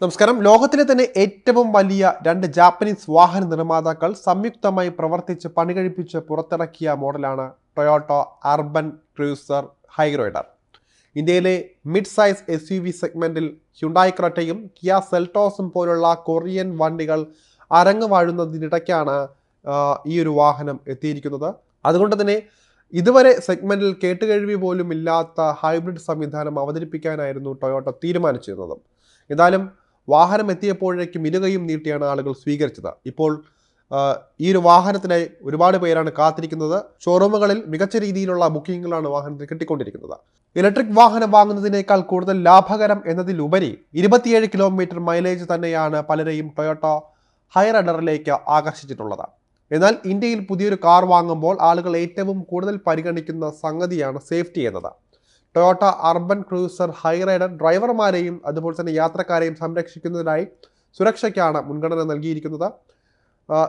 നമസ്കാരം. ലോകത്തിലെ തന്നെ ഏറ്റവും വലിയ രണ്ട് ജാപ്പനീസ് വാഹന നിർമ്മാതാക്കൾ സംയുക്തമായി പ്രവർത്തിച്ച് പണികഴിപ്പിച്ച് പുറത്തിറക്കിയ മോഡലാണ് ടൊയോട്ടോ അർബൻ ക്രൂസർ ഹൈഗ്രോയിഡർ ഇന്ത്യയിലെ mid size S U V സെഗ്മെന്റിൽ ഹ്യുണ്ടായി ക്രൊറ്റയും കിയ സെൽട്ടോസും പോലുള്ള കൊറിയൻ വണ്ടികൾ അരങ്ങുവാഴുന്നതിനിടയ്ക്കാണ് ഈ ഒരു വാഹനം എത്തിയിരിക്കുന്നത്. അതുകൊണ്ട് തന്നെ ഇതുവരെ സെഗ്മെന്റിൽ കേട്ടുകഴിവി പോലും ഇല്ലാത്ത ഹൈബ്രിഡ് സംവിധാനം അവതരിപ്പിക്കാനായിരുന്നു ടൊയോട്ടോ തീരുമാനിച്ചിരുന്നത്. എന്തായാലും വാഹനം എത്തിയപ്പോഴേക്കും ഇരുകയും നീട്ടിയാണ് ആളുകൾ സ്വീകരിച്ചത്. ഇപ്പോൾ ഈ ഒരു വാഹനത്തിനായി ഒരുപാട് പേരാണ് കാത്തിരിക്കുന്നത്. ഷോറൂമുകളിൽ മികച്ച രീതിയിലുള്ള ബുക്കിങ്ങുകളാണ് വാഹനത്തിന് കിട്ടിക്കൊണ്ടിരിക്കുന്നത്. ഇലക്ട്രിക് വാഹനം വാങ്ങുന്നതിനേക്കാൾ കൂടുതൽ ലാഭകരം എന്നതിലുപരി ഇരുപത്തിയേഴ് കിലോമീറ്റർ മൈലേജ് തന്നെയാണ് പലരെയും ടൊയോട്ടോ ഹൈറഡറിലേക്ക് ആകർഷിച്ചിട്ടുള്ളത്. എന്നാൽ ഇന്ത്യയിൽ പുതിയൊരു കാർ വാങ്ങുമ്പോൾ ആളുകൾ ഏറ്റവും കൂടുതൽ പരിഗണിക്കുന്ന സംഗതിയാണ് സേഫ്റ്റി എന്നത്. ടൊയോട്ട അർബൻ ക്രൂസർ ഹൈറൈഡർ ഡ്രൈവർമാരെയും അതുപോലെ തന്നെ യാത്രക്കാരെയും സംരക്ഷിക്കുന്നതിനായി സുരക്ഷയ്ക്കാണ് മുൻഗണന നൽകിയിരിക്കുന്നത്.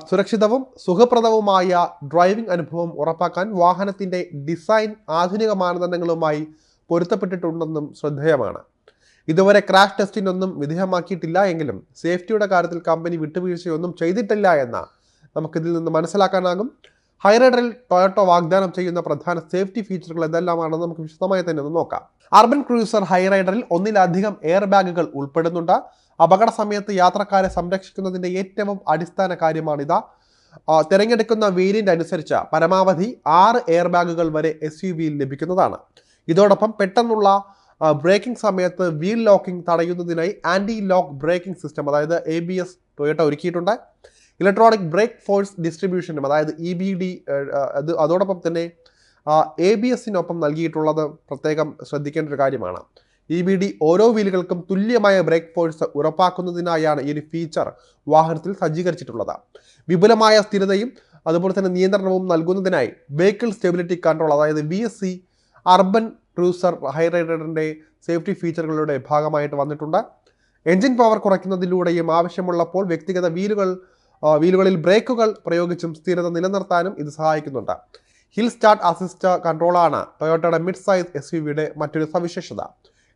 സുരക്ഷിതവും സുഖപ്രദവുമായ ഡ്രൈവിംഗ് അനുഭവം ഉറപ്പാക്കാൻ വാഹനത്തിന്റെ ഡിസൈൻ ആധുനിക മാനദണ്ഡങ്ങളുമായി പൊരുത്തപ്പെട്ടിട്ടുണ്ടെന്നും ശ്രദ്ധേയമാണ്. ഇതുവരെ ക്രാഷ് ടെസ്റ്റിനൊന്നും വിധേയമാക്കിയിട്ടില്ല എങ്കിലും സേഫ്റ്റിയുടെ കാര്യത്തിൽ കമ്പനി വിട്ടുവീഴ്ചയൊന്നും ചെയ്തിട്ടില്ല എന്ന നമുക്കിതിൽ നിന്ന് മനസ്സിലാക്കാനാകും. ഹൈറൈഡറിൽ ടൊയോട്ടോ വാഗ്ദാനം ചെയ്യുന്ന പ്രധാന സേഫ്റ്റി ഫീച്ചറുകൾ എന്തെല്ലാമാണെന്ന് നമുക്ക് വിശദമായി തന്നെ ഒന്ന് നോക്കാം. അർബൻ ക്രൂസർ ഹൈറൈഡറിൽ ഒന്നിലധികം എയർ ബാഗുകൾ ഉൾപ്പെടുന്നുണ്ട്. അപകട സമയത്ത് യാത്രക്കാരെ സംരക്ഷിക്കുന്നതിന്റെ ഏറ്റവും അടിസ്ഥാന കാര്യമാണിത്. തിരഞ്ഞെടുക്കുന്ന വേരിയന്റ് അനുസരിച്ച് പരമാവധി ആറ് എയർ ബാഗുകൾ വരെ എസ് യു വിയിൽ ലഭിക്കുന്നതാണ്. ഇതോടൊപ്പം പെട്ടെന്നുള്ള ബ്രേക്കിംഗ് സമയത്ത് വീൽ ലോക്കിംഗ് തടയുന്നതിനായി ആന്റി ലോക്ക് ബ്രേക്കിംഗ് സിസ്റ്റം അതായത് എ ബി എസ് ടൊയോട്ട ഒരുക്കിയിട്ടുണ്ട്. ഇലക്ട്രോണിക് ബ്രേക്ക് ഫോഴ്സ് ഡിസ്ട്രിബ്യൂഷനും അതായത് ഇ ബി ഡി അത് അതോടൊപ്പം തന്നെ എ ബി എസിനൊപ്പം നൽകിയിട്ടുള്ളത് പ്രത്യേകം ശ്രദ്ധിക്കേണ്ട ഒരു കാര്യമാണ്. ഇ ബി ഡി ഓരോ വീലുകൾക്കും തുല്യമായ ബ്രേക്ക് ഫോഴ്സ് ഉറപ്പാക്കുന്നതിനായാണ് ഈ ഒരു ഫീച്ചർ വാഹനത്തിൽ സജ്ജീകരിച്ചിട്ടുള്ളത്. വിപുലമായ സ്ഥിരതയും അതുപോലെ തന്നെ നിയന്ത്രണവും നൽകുന്നതിനായി വെഹിക്കിൾ സ്റ്റെബിലിറ്റി കൺട്രോൾ അതായത് V S C urban cruiser ഹൈറൈഡറിന്റെ safety ഫീച്ചറുകളുടെ ഭാഗമായിട്ട് വന്നിട്ടുണ്ട്. എൻജിൻ പവർ കുറയ്ക്കുന്നതിലൂടെയും ആവശ്യമുള്ളപ്പോൾ വ്യക്തിഗത വീലുകൾ വീലുകളിൽ ബ്രേക്കുകൾ പ്രയോഗിച്ചും സ്ഥിരത നിലനിർത്താനും ഇത് സഹായിക്കുന്നുണ്ട്. ഹിൽ സ്റ്റാർട്ട് അസിസ്റ്റ് കൺട്രോളാണ് ടൊയോട്ടയുടെ മിഡ് സൈസ് എസ് യു വിയുടെ മറ്റൊരു സവിശേഷത.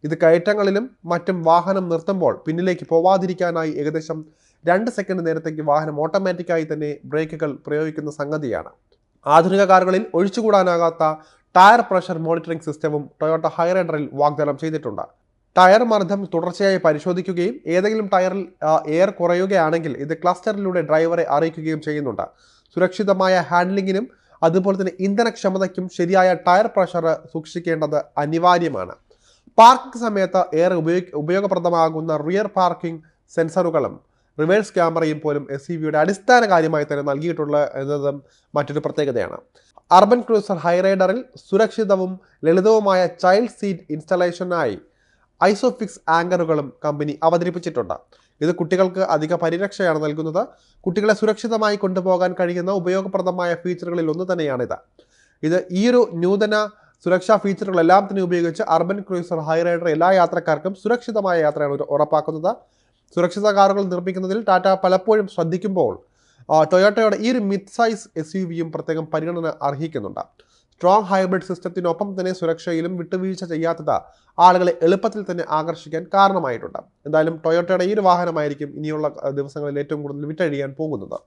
ഇത് കയറ്റങ്ങളിലും മറ്റും വാഹനം നിർത്തുമ്പോൾ പിന്നിലേക്ക് പോവാതിരിക്കാനായി ഏകദേശം രണ്ട് സെക്കൻഡ് നേരത്തേക്ക് വാഹനം ഓട്ടോമാറ്റിക്കായി തന്നെ ബ്രേക്കുകൾ പ്രയോഗിക്കുന്ന സംഗതിയാണ്. ആധുനിക കാറുകളിൽ ഒഴിച്ചുകൂടാനാകാത്ത ടയർ പ്രഷർ മോണിറ്ററിംഗ് സിസ്റ്റവും ടൊയോട്ട ഹൈറൈഡറിൽ വാഗ്ദാനം ചെയ്തിട്ടുണ്ട്. ടയർ മർദ്ദം തുടർച്ചയായി പരിശോധിക്കുകയും ഏതെങ്കിലും ടയറിൽ എയർ കുറയുകയാണെങ്കിൽ ഇത് ക്ലസ്റ്ററിലൂടെ ഡ്രൈവറെ അറിയിക്കുകയും ചെയ്യുന്നുണ്ട്. സുരക്ഷിതമായ ഹാൻഡ്ലിങ്ങിനും അതുപോലെ തന്നെ ഇന്ധനക്ഷമതയ്ക്കും ശരിയായ ടയർ പ്രഷർ സൂക്ഷിക്കേണ്ടത് അനിവാര്യമാണ്. പാർക്കിംഗ് സമയത്ത് എയർ ഉപയോഗ ഉപയോഗപ്രദമാകുന്ന റിയർ പാർക്കിംഗ് സെൻസറുകളും റിവേഴ്സ് ക്യാമറയും പോലും എസ് സി വിയുടെ അടിസ്ഥാന കാര്യമായി തന്നെ നൽകിയിട്ടുള്ള എന്നതും മറ്റൊരു പ്രത്യേകതയാണ്. അർബൻ ക്രൂസർ ഹൈറൈഡറിൽ സുരക്ഷിതവും ലളിതവുമായ ചൈൽഡ് സീറ്റ് ഇൻസ്റ്റലേഷനായി ഐസോഫിക്സ് ആങ്കറുകളും കമ്പനി അവതരിപ്പിച്ചിട്ടുണ്ട്. ഇത് കുട്ടികൾക്ക് അധിക പരിരക്ഷയാണ് നൽകുന്നത്. കുട്ടികളെ സുരക്ഷിതമായി കൊണ്ടുപോകാൻ കഴിയുന്ന ഉപയോഗപ്രദമായ ഫീച്ചറുകളിൽ ഒന്ന് തന്നെയാണിത്. ഇത് ഈയൊരു നൂതന സുരക്ഷാ ഫീച്ചറുകളെല്ലാം തന്നെ ഉപയോഗിച്ച് അർബൻ ക്രൂസർ ഹൈറൈഡർ എല്ലാ യാത്രക്കാർക്കും സുരക്ഷിതമായ യാത്രയാണ് ഉറപ്പാക്കുന്നത്. സുരക്ഷിത കാറുകൾ നിർമ്മിക്കുന്നതിൽ ടാറ്റ പലപ്പോഴും ശ്രദ്ധിക്കുമ്പോൾ ടൊയോട്ടയുടെ ഈ ഒരു മിഡ് സൈസ് എസ് യു വിയും പ്രത്യേകം പരിഗണന അർഹിക്കുന്നുണ്ട്. സ്ട്രോങ് ഹൈബ്രിഡ് സിസ്റ്റത്തിനൊപ്പം തന്നെ സുരക്ഷയിലും വിട്ടുവീഴ്ച ചെയ്യാത്തത് ആളുകളെ എളുപ്പത്തിൽ തന്നെ ആകർഷിക്കാൻ കാരണമായിട്ടുണ്ട്. എന്തായാലും ടൊയോട്ടയുടെ ഈ ഒരു വാഹനമായിരിക്കും ഇനിയുള്ള ദിവസങ്ങളിൽ ഏറ്റവും കൂടുതൽ വിറ്റഴിയാൻ പോകുന്നത്.